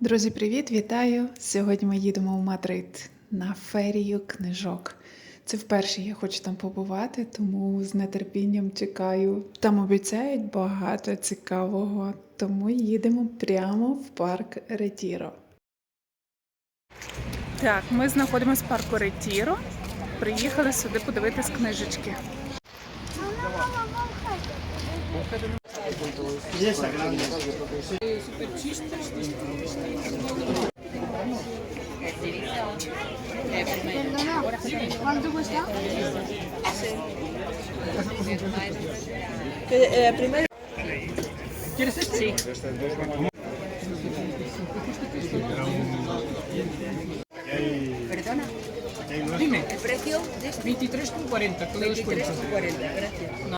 Друзі, привіт! Вітаю! Сьогодні ми їдемо в Мадрид на ферію книжок. Це вперше я хочу там побувати, тому з нетерпінням чекаю. Там обіцяють багато цікавого, тому їдемо прямо в парк Ретіро. Так, ми знаходимося в парку Ретіро. Приїхали сюди подивитись книжечки. Super chistes. ¿Cuánto cuesta? Eh, primero. ¿Quieres este? Perdona. Dime. ¿El precio? 23,40. 23,40, gracias.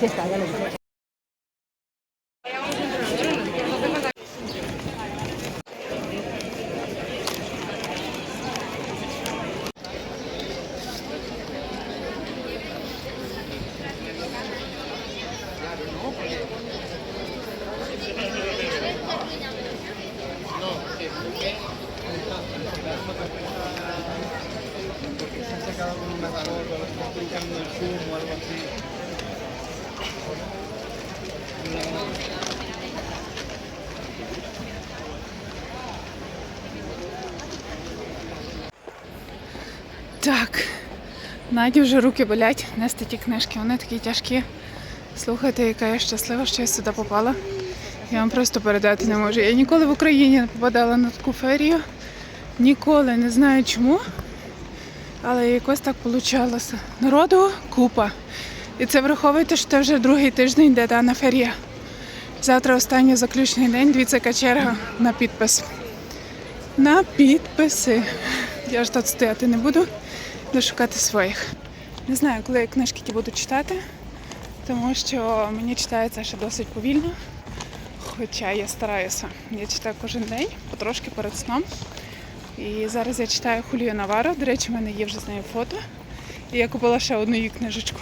됐다, 하려고. Gracias. Так, Наді вже руки болять нести ті книжки, вони такі тяжкі. Слухайте, яка я щаслива, що я сюди попала. Я вам просто передати не можу. Я ніколи в Україні не попадала на таку ферію. Ніколи не знаю чому. Але якось так вийшло. Народу купа. І це враховуйте, що це вже другий тиждень йде дана ферія. Завтра останній заключний день, дивіться, яка черга на підпис. На підписи. Я ж тут стояти не буду, буду шукати своїх. Не знаю, коли я книжки ті буду читати, тому що мені читається ще досить повільно. Хоча я стараюся. Я читаю кожен день, потрошки перед сном. І зараз я читаю Хулію Наваро. До речі, в мене є вже з нею фото. І я купила ще одну її книжечку.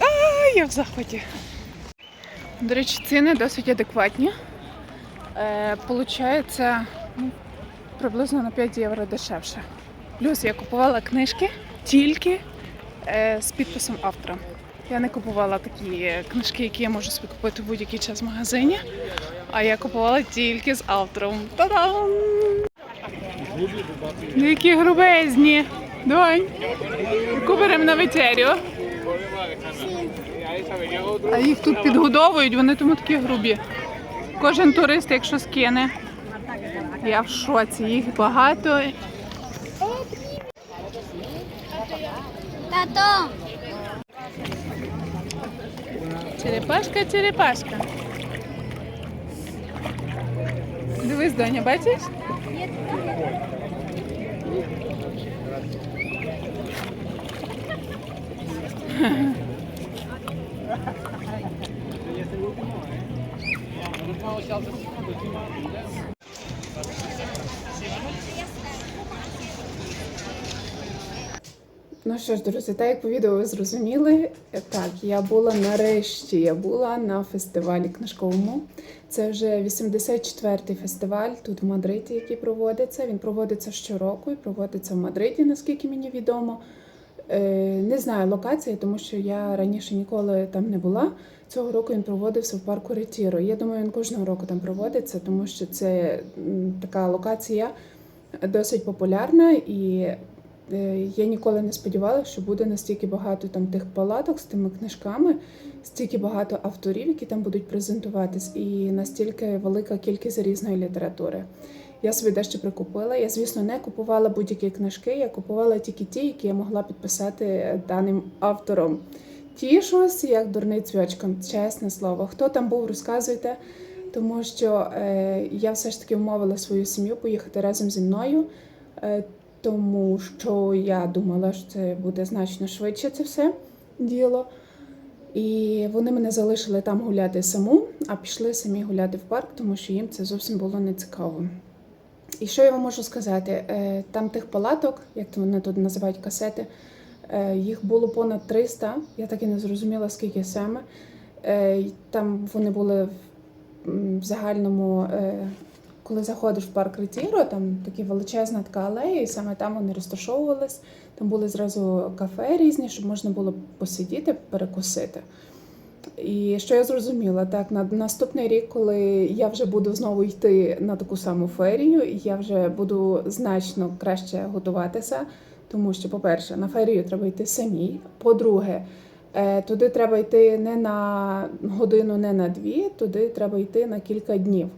А, я в захваті. До речі, ціни досить адекватні. Е, Получається ну, приблизно на 5 євро дешевше. Плюс я купувала книжки тільки е, з підписом автора. Я не купувала такі книжки, які я можу собі купити в будь-який час в магазині. А я купувала тільки з автором. Та-дам! Ну, Які грубезні. Донь. Яку на вечерю. А їх тут підгодовують, вони тому такі грубі. Кожен турист, якщо скине. Я в шоці, їх багато. Tato. Черепашка, черепашка. Дивись, доня, бачиш? Ну що ж, друзі, так як по відео ви зрозуміли, так, я була нарешті, я була на фестивалі книжковому. Це вже 84-й фестиваль тут в Мадриді, який проводиться. Він проводиться щороку і проводиться в Мадриді, наскільки мені відомо. Е, Не знаю локації, тому що я раніше ніколи там не була. Цього року він проводився в парку Ретіро. Я думаю, він кожного року там проводиться, тому що це така локація досить популярна, і я ніколи не сподівалася, що буде настільки багато там тих палаток з тими книжками, стільки багато авторів, які там будуть презентуватись, і настільки велика кількість різної літератури. Я собі дещо прикупила. Я, звісно, не купувала будь-які книжки, я купувала тільки ті, які я могла підписати даним автором. Тішусь, як дурний цвячка, чесне слово. Хто там був, розказуйте, тому що е, я все ж таки вмовила свою сім'ю поїхати разом зі мною, е, тому що я думала, що це буде значно швидше це все діло. І вони мене залишили там гуляти саму, а пішли самі гуляти в парк, тому що їм це зовсім було не цікаво. І що я вам можу сказати? Е, Там тих палаток, як вони тут називають касети, е, їх було понад 300. Я так і не зрозуміла, скільки саме. Е, Там вони були в- загальному, коли заходиш в парк Ретіро, там така величезна така алея, і саме там вони розташовувались. Там були зразу кафе різні, щоб можна було посидіти, перекусити. І що я зрозуміла, так на наступний рік, коли я вже буду знову йти на таку саму ферію, я вже буду значно краще готуватися, тому що, по-перше, на ферію треба йти самій. По-друге, е, туди треба йти не на годину, не на дві, туди треба йти на кілька днів.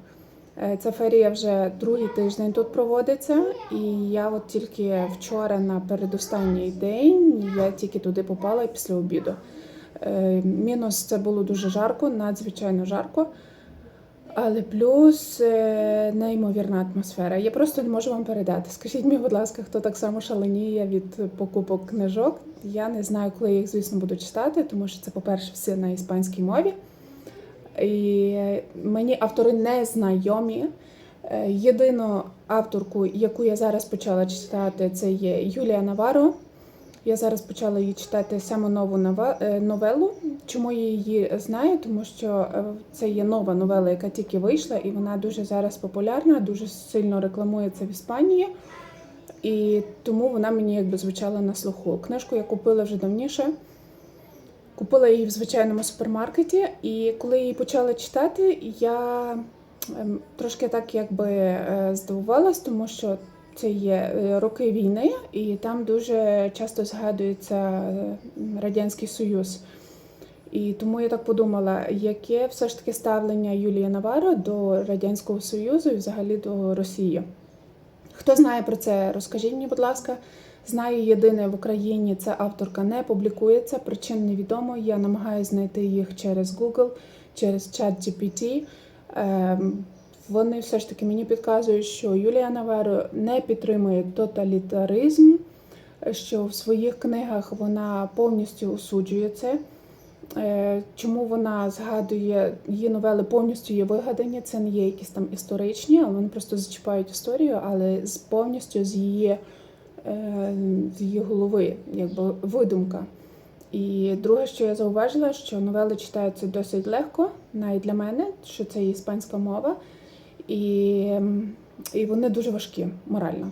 Е, Ця ферія вже другий тиждень тут проводиться, і я от тільки вчора на передостанній день я тільки туди попала після обіду. Е, Мінус це було дуже жарко, надзвичайно жарко. Але плюс е, неймовірна атмосфера. Я просто не можу вам передати. Скажіть мені, будь ласка, хто так само шаленіє від покупок книжок. Я не знаю, коли я їх, звісно, буду читати, тому що це, по-перше, все на іспанській мові. І мені автори не знайомі. Е, Єдину авторку, яку я зараз почала читати, це є Юлія Наваро. Я зараз почала її читати саме нову е, новелу. Чому я її знаю? Тому що е, це є нова новела, яка тільки вийшла, і вона дуже зараз популярна, дуже сильно рекламується в Іспанії. І тому вона мені якби звучала на слуху. Книжку я купила вже давніше. Купила її в звичайному супермаркеті, і коли її почала читати, я ем, трошки так якби е, здивувалась, тому що це є е, роки війни, і там дуже часто згадується е, Радянський Союз. І тому я так подумала, яке все ж таки ставлення Юлії Наваро до Радянського Союзу і взагалі до Росії. Хто знає про це, розкажіть мені, будь ласка. Знаю єдине в Україні ця авторка не публікується, причин невідомо. Я намагаюся знайти їх через Google, через ChatGPT. Ем, Вони все ж таки мені підказують, що Юлія Наверо не підтримує тоталітаризм, що в своїх книгах вона повністю осуджує це. Е, Чому вона згадує її новели повністю є вигадані, це не є якісь там історичні, вони просто зачіпають історію, але з повністю з її, з її голови, якби видумка. І друге, що я зауважила, що новели читаються досить легко, навіть для мене, що це іспанська мова, і, і вони дуже важкі морально.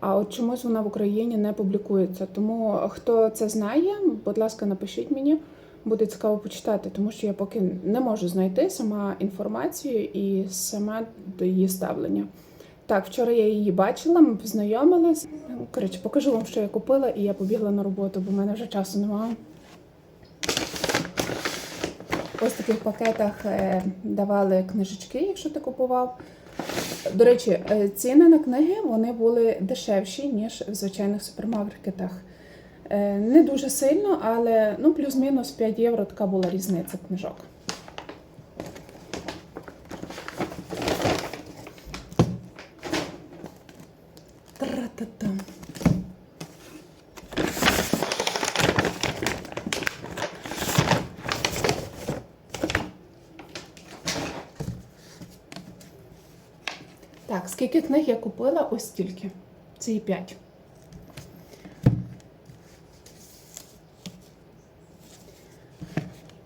А от чомусь вона в Україні не публікується. Тому хто це знає, будь ласка, напишіть мені. Буде цікаво почитати, тому що я поки не можу знайти сама інформацію і саме до її ставлення. Так, вчора я її бачила, ми познайомились. Коротше, покажу вам, що я купила, і я побігла на роботу, бо в мене вже часу немає. Ось в таких пакетах е, давали книжечки, якщо ти купував. До речі, е, ціни на книги вони були дешевші, ніж в звичайних супермаркетах. Е, Не дуже сильно, але ну, плюс-мінус 5 євро така була різниця книжок. Так, скільки книг я купила? Ось стільки. Це і 5.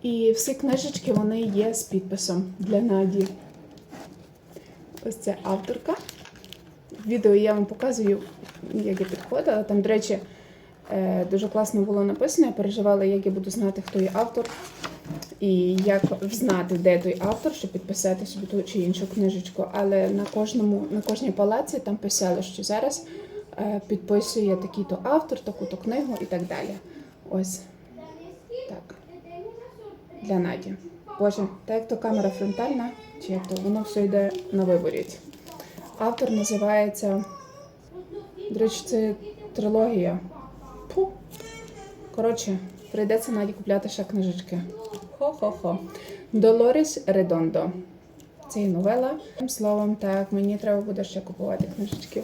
І всі книжечки вони є з підписом для Наді. Ось це авторка. Відео я вам показую, як я підходила. Там, до речі, Е, Дуже класно було написано. Я переживала, як я буду знати, хто є автор, і як знати, де той автор, щоб підписати собі ту чи іншу книжечку. Але на кожному, на кожній палаці там писали, що зараз е, підписує такий-то автор, таку-то книгу і так далі. Ось так. Для Наді. Боже, так як то камера фронтальна, чи як то воно все йде на виворіт. Автор називається. До речі, це трилогія. Фу. Коротше, прийдеться Наді купляти ще книжечки. Хо-хо-хо. Долоріс Редондо. Це і новела. Тим словом, так, мені треба буде ще купувати книжечки.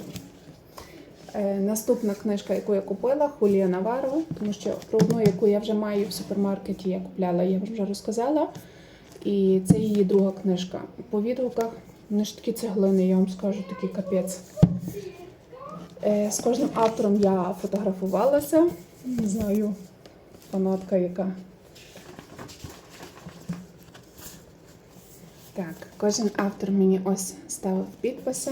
Е, наступна книжка, яку я купила, Хулія Наваро, тому що про одну, яку я вже маю в супермаркеті, я купляла, я вже розказала. І це її друга книжка. По відгуках вони ж такі цеглини, я вам скажу, такий капець. Е, З кожним автором я фотографувалася. Не знаю, фанатка яка. Так, кожен автор мені ось ставив підписи.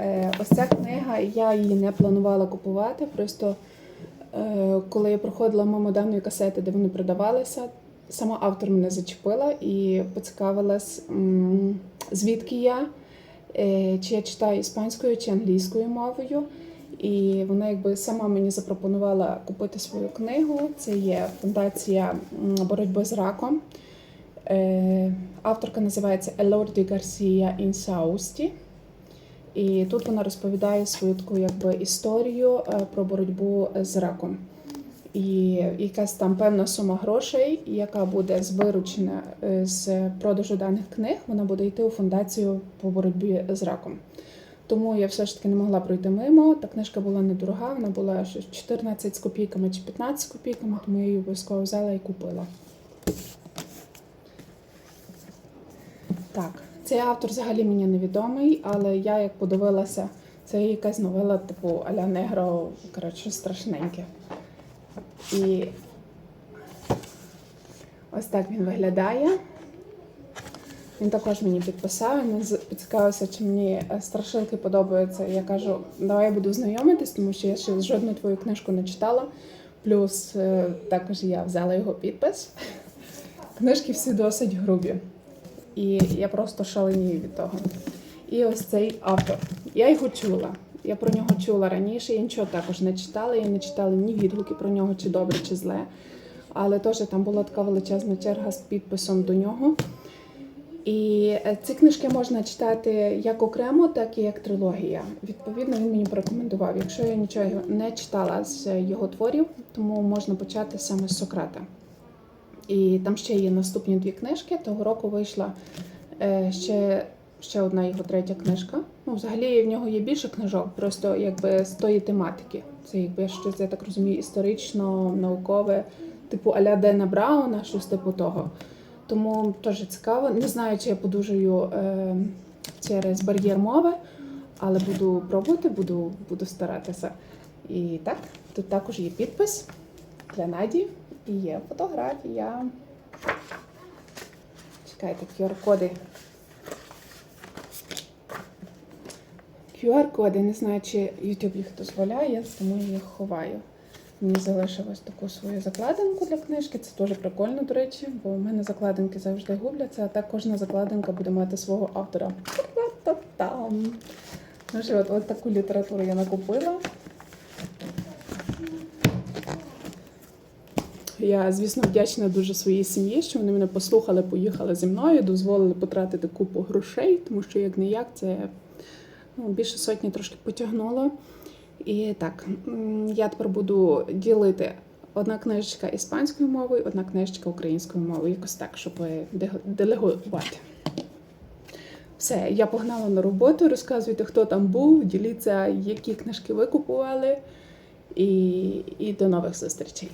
Е, Ось ця книга, я її не планувала купувати. Просто е, коли я проходила мимо даної касети, де вони продавалися, сама автор мене зачепила і поцікавилась, звідки я, е, чи я читаю іспанською чи англійською мовою. І вона якби сама мені запропонувала купити свою книгу. Це є фундація боротьби з раком. Е, Авторка називається Елорді Гарсія Інсаусті. І тут вона розповідає свою таку якби історію е, про боротьбу з раком. І якась там певна сума грошей, яка буде виручена е, з продажу даних книг, вона буде йти у фундацію по боротьбі з раком. Тому я все ж таки не могла пройти мимо. Та книжка була недорога, вона була 14 з копійками чи 15 з копійками, тому я її обов'язково взяла і купила. Так, цей автор взагалі мені невідомий, але я як подивилася, це якась новела, типу Аля Негро, коротше, страшненьке. І ось так він виглядає. Він також мені підписав, він поцікавився, чи мені е, страшилки подобаються. Я кажу, давай я буду знайомитись, тому що я ще жодну твою книжку не читала. Плюс е, також я взяла його підпис. Книжки всі досить грубі. І я просто шаленію від того. І ось цей автор. Я його чула. Я про нього чула раніше, я нічого також не читала. Я не читала ні відгуки про нього, чи добре, чи зле. Але теж там була така величезна черга з підписом до нього. І е, ці книжки можна читати як окремо, так і як трилогія. Відповідно, він мені порекомендував. Якщо я нічого не читала з його творів, тому можна почати саме з Сократа. І там ще є наступні дві книжки. Того року вийшла е, ще, ще одна його третя книжка. Ну, взагалі в нього є більше книжок, просто якби з тої тематики. Це якби щось, я так розумію, історично, наукове, типу Аля Дена Брауна, щось типу того. Тому теж цікаво. Не знаю, чи я подужую е, через бар'єр мови, але буду пробувати, буду, буду старатися. І так, тут також є підпис для Наді і є фотографія. Чекайте, QR-коди. QR-коди, не знаю, чи YouTube їх дозволяє, тому я їх ховаю. Мені залишилось таку свою закладинку для книжки. Це дуже прикольно, до речі, бо в мене закладинки завжди губляться, а так кожна закладинка буде мати свого автора. Ну що, от, от таку літературу я накупила. Я, звісно, вдячна дуже своїй сім'ї, що вони мене послухали, поїхали зі мною, дозволили потратити купу грошей, тому що як не як це ну, більше сотні трошки потягнуло. І так, я тепер буду ділити одна книжечка іспанською мовою, одна книжечка українською мовою, якось так, щоб делегувати. Все, я погнала на роботу. Розказуйте, хто там був, діліться, які книжки ви купували. І, і до нових зустрічей.